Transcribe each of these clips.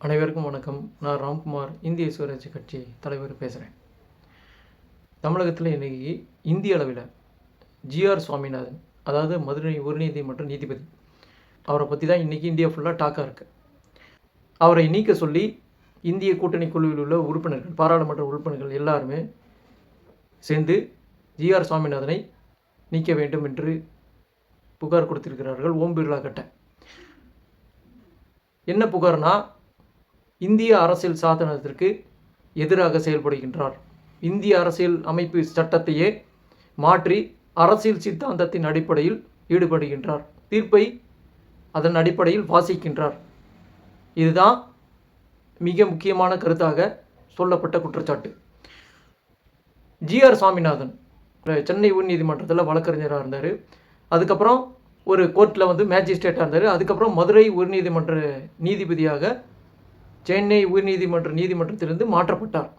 அனைவருக்கும் வணக்கம். நான் ராம்குமார் இந்திய சுயராட்சி கட்சி தலைவர் பேசுகிறேன் தமிழகத்தில் இன்றைக்கி இந்திய அளவில் ஜிஆர் சுவாமிநாதன் அதாவது மதுரை உயர்நீதிமன்ற நீதிபதி அவரை பற்றி தான் இன்றைக்கி இந்தியா ஃபுல்லாக டாக்காக இருக்குது அவரை நீக்க சொல்லி இந்திய கூட்டணி குழுவில் உள்ள உறுப்பினர்கள் பாராளுமன்ற உறுப்பினர்கள் எல்லாருமே சேர்ந்து ஜிஆர் சுவாமிநாதனை நீக்க வேண்டும் என்று புகார் கொடுத்திருக்கிறார்கள். ஓம் பிர்லா கட்ட. என்ன புகார்னா இந்திய அரசியல் சாதனத்திற்கு எதிராக செயல்படுகின்றார். இந்திய அரசியல் அமைப்பு சட்டத்தையே மாற்றி அரசியல் சித்தாந்தத்தின் அடிப்படையில் ஈடுபடுகின்றார். தீர்ப்பை அதன் அடிப்படையில் வாசிக்கின்றார். இதுதான் மிக முக்கியமான கருத்தாக சொல்லப்பட்ட குற்றச்சாட்டு. ஜிஆர் சுவாமிநாதன் சென்னை உயர்நீதிமன்றத்தில் வழக்கறிஞராக இருந்தார். அதுக்கப்புறம் ஒரு கோர்ட்டில் வந்து மேஜிஸ்ட்ரேட்டாக இருந்தார். அதுக்கப்புறம் மதுரை உயர்நீதிமன்ற நீதிபதியாக சென்னை உயர்நீதிமன்ற நீதிமன்றத்திலிருந்து மாற்றப்பட்டார்.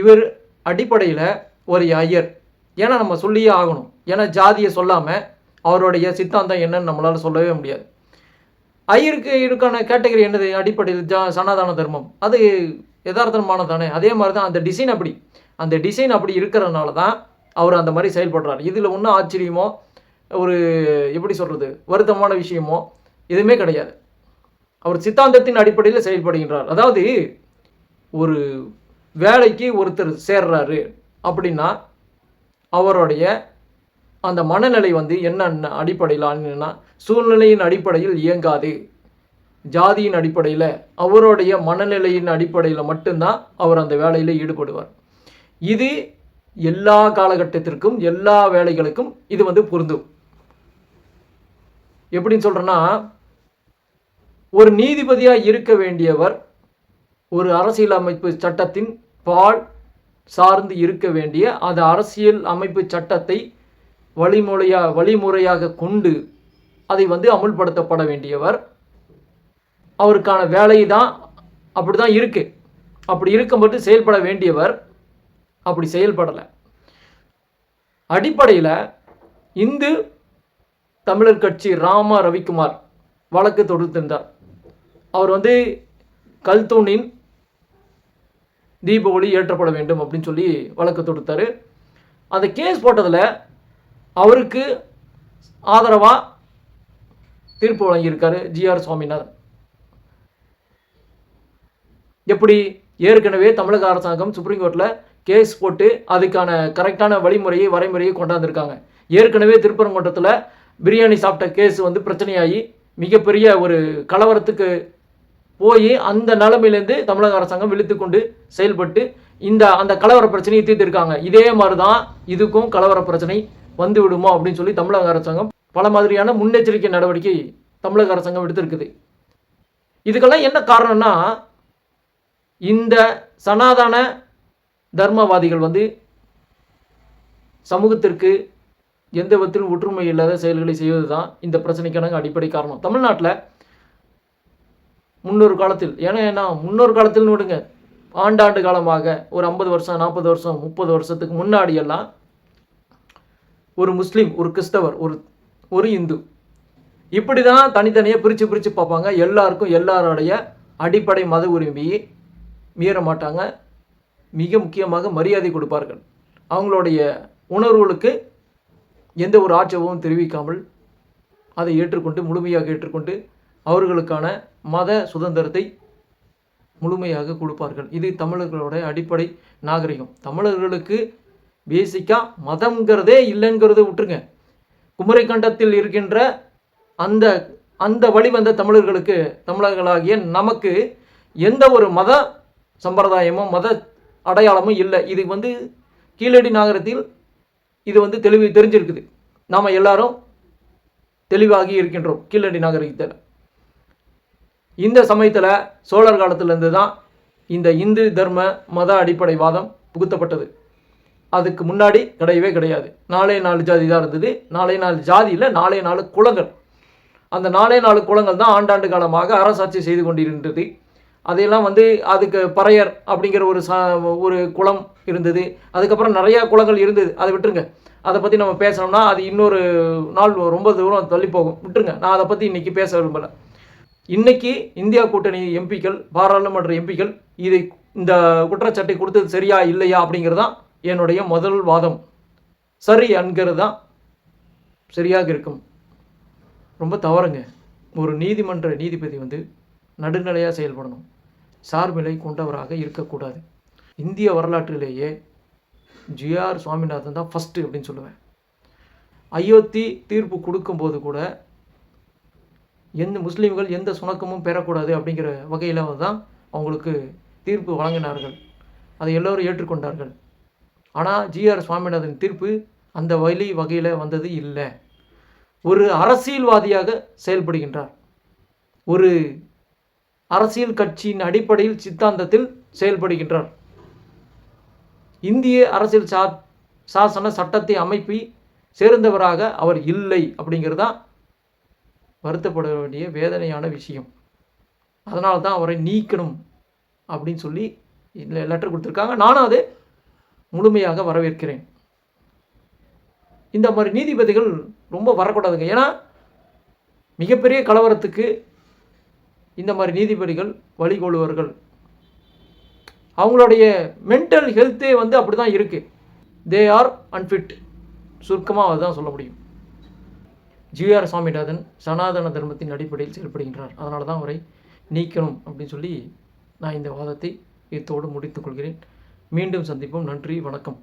இவர் அடிப்படையில் ஒரு ஐயர். ஏன்னா நம்ம சொல்லியே ஆகணும். ஏன்னா ஜாதியை சொல்லாமல் அவருடைய சித்தாந்தம் என்னன்னு நம்மளால் சொல்லவே முடியாது. ஐயருக்கு இருக்கான கேட்டகரி என்னது? அடிப்படையில் ஜா சனாதன தர்மம். அது யதார்த்தமான தானே. அதே மாதிரி தான் அந்த டிசைன் அப்படி. அந்த டிசைன் அப்படி இருக்கிறதுனால தான் அவர் அந்த மாதிரி செயல்படுறார். இதில் ஒன்றும் ஆச்சரியமோ ஒரு எப்படி சொல்கிறது வருத்தமான விஷயமோ எதுவுமே கிடையாது. அவர் சித்தாந்தத்தின் அடிப்படையில் செயல்படுகின்றார். அதாவது ஒரு வேலைக்கு ஒருத்தர் சேர்றாரு அப்படின்னா அவருடைய அந்த மனநிலை வந்து என்னென்ன அடிப்படையிலான்னா சூழ்நிலையின் அடிப்படையில் இயங்காது. ஜாதியின் அடிப்படையில் அவருடைய மனநிலையின் அடிப்படையில் மட்டும்தான் அவர் அந்த வேலையில் ஈடுபடுவார். இது எல்லா காலகட்டத்திற்கும் எல்லா வேலைகளுக்கும் இது வந்து பொருந்தும். எப்படின்னு சொல்கிறேன்னா ஒரு நீதிபதியாக இருக்க வேண்டியவர் ஒரு அரசியல் அமைப்பு சட்டத்தின் பால் சார்ந்து இருக்க வேண்டிய அந்த அரசியல் அமைப்பு சட்டத்தை வழிமுறையா வழிமுறையாக கொண்டு அதை வந்து அமுல்படுத்தப்பட வேண்டியவர். அவருக்கான வேலை தான் அப்படி தான் இருக்குது அப்படி இருக்கும்போது செயல்பட வேண்டியவர் அப்படி செயல்படலை. அடிப்படையில் இந்து தமிழர் கட்சி ராமா ரவிக்குமார் வழக்கு தொடுத்திருந்தார். அவர் வந்து கல்தூனின் தீப ஒளி ஏற்றப்பட வேண்டும் அப்படின்னு சொல்லி வழக்கு தொடுத்தார். அந்த கேஸ் போட்டதில் அவருக்கு ஆதரவாக தீர்ப்பு வழங்கியிருக்காரு ஜிஆர் சுவாமிநாதன். எப்படி ஏற்கனவே தமிழக அரசாங்கம் சுப்ரீம் கோர்ட்டில் கேஸ் போட்டு அதுக்கான கரெக்டான வழிமுறையை வரைமுறையை கொண்டாந்துருக்காங்க. ஏற்கனவே திருப்பரங்குன்றத்தில் பிரியாணி சாப்பிட்ட கேஸ் வந்து பிரச்சனையாகி மிகப்பெரிய ஒரு கலவரத்துக்கு போய் அந்த நிலைமையிலேருந்து தமிழக அரசாங்கம் விழுத்து கொண்டு செயல்பட்டு இந்த அந்த கலவர பிரச்சனையை தீர்த்திருக்காங்க. இதே மாதிரி தான் இதுக்கும் கலவர பிரச்சனை வந்து விடுமோ அப்படின்னு சொல்லி தமிழக அரசாங்கம் பல மாதிரியான முன்னெச்சரிக்கை நடவடிக்கை தமிழக அரசாங்கம் எடுத்திருக்குது. இதுக்கெல்லாம் என்ன காரணம்னா இந்த சனாதன தர்மவாதிகள் வந்து சமூகத்திற்கு எந்த விதத்திலும் ஒற்றுமை இல்லாத செயல்களை செய்வது தான் இந்த பிரச்சனைக்கான அடிப்படை காரணம். தமிழ்நாட்டில் முன்னொரு காலத்தில். ஏன்னா ஏன்னா முன்னொரு காலத்தில்னு விடுங்க. ஆண்டாண்டு காலமாக ஒரு ஐம்பது வருஷம் நாற்பது வருஷம் முப்பது வருஷத்துக்கு முன்னாடி எல்லாம் ஒரு முஸ்லீம் ஒரு கிறிஸ்தவர் ஒரு ஒரு இந்து இப்படி தான் தனித்தனியாக பிரித்து பிரித்து பார்ப்பாங்க. எல்லாருக்கும் எல்லாருடைய அடிப்படை மத உரிமையை மீற மாட்டாங்க. மிக முக்கியமாக மரியாதை கொடுப்பார்கள். அவங்களுடைய உணர்வுகளுக்கு எந்த ஒரு ஆட்சேபமும் தெரிவிக்காமல் அதை ஏற்றுக்கொண்டு முழுமையாக ஏற்றுக்கொண்டு அவர்களுக்கான மத சுதந்திரத்தை முழுமையாக கொடுப்பார்கள். இது தமிழர்களோட அடிப்படை நாகரிகம். தமிழர்களுக்கு பேசிக்காக மதம்ங்கிறதே இல்லைங்கிறத விட்டுருங்க. குமரிக்கண்டத்தில் இருக்கின்ற அந்த அந்த வழி வந்த தமிழர்களுக்கு தமிழர்களாகிய நமக்கு எந்த ஒரு மத சம்பிரதாயமும் மத அடையாளமும் இல்லை. இது வந்து கீழடி நாகரத்தில் இது வந்து தெளிவு தெரிஞ்சிருக்குது. நாம் எல்லாரும் தெளிவாகி இருக்கின்றோம் கீழடி நாகரிகத்தில். இந்த சமயத்தில் சோழர் காலத்திலேருந்து தான் இந்த இந்து தர்ம மத அடிப்படை வாதம் புகுத்தப்பட்டது. அதுக்கு முன்னாடி கிடையவே கிடையாது. நாலே நாலு ஜாதி தான் இருந்தது. நாலே நாலு ஜாதியில் நாலே நாலு குளங்கள் அந்த நாலே நாலு குளங்கள் தான் ஆண்டாண்டு காலமாக அரசாட்சி செய்து கொண்டிருந்தது. அதையெல்லாம் வந்து அதுக்கு பறையர் அப்படிங்கிற ஒரு சா ஒரு குளம் இருந்தது. அதுக்கப்புறம் நிறையா குளங்கள் இருந்தது. அதை விட்டுருங்க. அதை பற்றி நம்ம பேசணும்னா அது இன்னொரு நாள் ரொம்ப தூரம் தள்ளி போகும் விட்டுருங்க. நான் அதை பற்றி இன்றைக்கி பேச விரும்பலை. இன்னைக்கு இந்தியா கூட்டணி எம்பிக்கள் பாராளுமன்ற எம்பிக்கள் இதை இந்த குற்றச்சாட்டை கொடுத்தது சரியா இல்லையா அப்படிங்கிறது தான் என்னுடைய முதல் வாதம். சரி என்கிறது தான் சரியாக இருக்கும். ரொம்ப தவறுங்க. ஒரு நீதிமன்ற நீதிபதி வந்து நடுநிலையாக செயல்படணும். சார்பிலை கொண்டவராக இருக்கக்கூடாது. இந்திய வரலாற்றிலேயே ஜிஆர் சுவாமிநாதன் தான் ஃபஸ்ட்டு அப்படின்னு சொல்லுவேன். அயோத்தி தீர்ப்பு கொடுக்கும்போது கூட எந்த முஸ்லீம்கள் எந்த சுணக்கமும் பெறக்கூடாது அப்படிங்கிற வகையில் தான் அவங்களுக்கு தீர்ப்பு வழங்கினார்கள். அதை எல்லோரும் ஏற்றுக்கொண்டார்கள். ஆனால் ஜிஆர் சுவாமிநாதன் தீர்ப்பு அந்த வழி வகையில் வந்தது இல்லை. ஒரு அரசியல்வாதியாக செயல்படுகின்றார். ஒரு அரசியல் கட்சியின் அடிப்படையில் சித்தாந்தத்தில் செயல்படுகின்றார். இந்திய அரசியல் சா சாசன சட்டத்தை அமைப்பி சேர்ந்தவராக அவர் இல்லை அப்படிங்கிறது தான் வருத்தப்பட வேண்டிய வேதனையான விஷயம். அதனால தான் அவரை நீக்கணும் அப்படின்னு சொல்லி இதில் லெட்டர் கொடுத்துருக்காங்க. நானும் அதை முழுமையாக வரவேற்கிறேன். இந்த மாதிரி நீதிபதிகள் ரொம்ப வரக்கூடாதுங்க. ஏன்னா மிகப்பெரிய கலவரத்துக்கு இந்த மாதிரி நீதிபதிகள் வழிகொள்வார்கள் அவங்களுடைய மென்டல் ஹெல்த்தே வந்து அப்படி தான் இருக்குது தே ஆர் அன்ஃபிட் சுருக்கமாக அதுதான் சொல்ல முடியும். ஜிஆர் சுவாமிநாதன் சனாதன தர்மத்தின் அடிப்படையில் செயல்படுகின்றார். அதனால தான் அவரை நீக்கணும் அப்படின்னு சொல்லி நான் இந்த வாதத்தை இத்தோடு முடித்துக்கொள்கிறேன் மீண்டும் சந்திப்போம். நன்றி. வணக்கம்.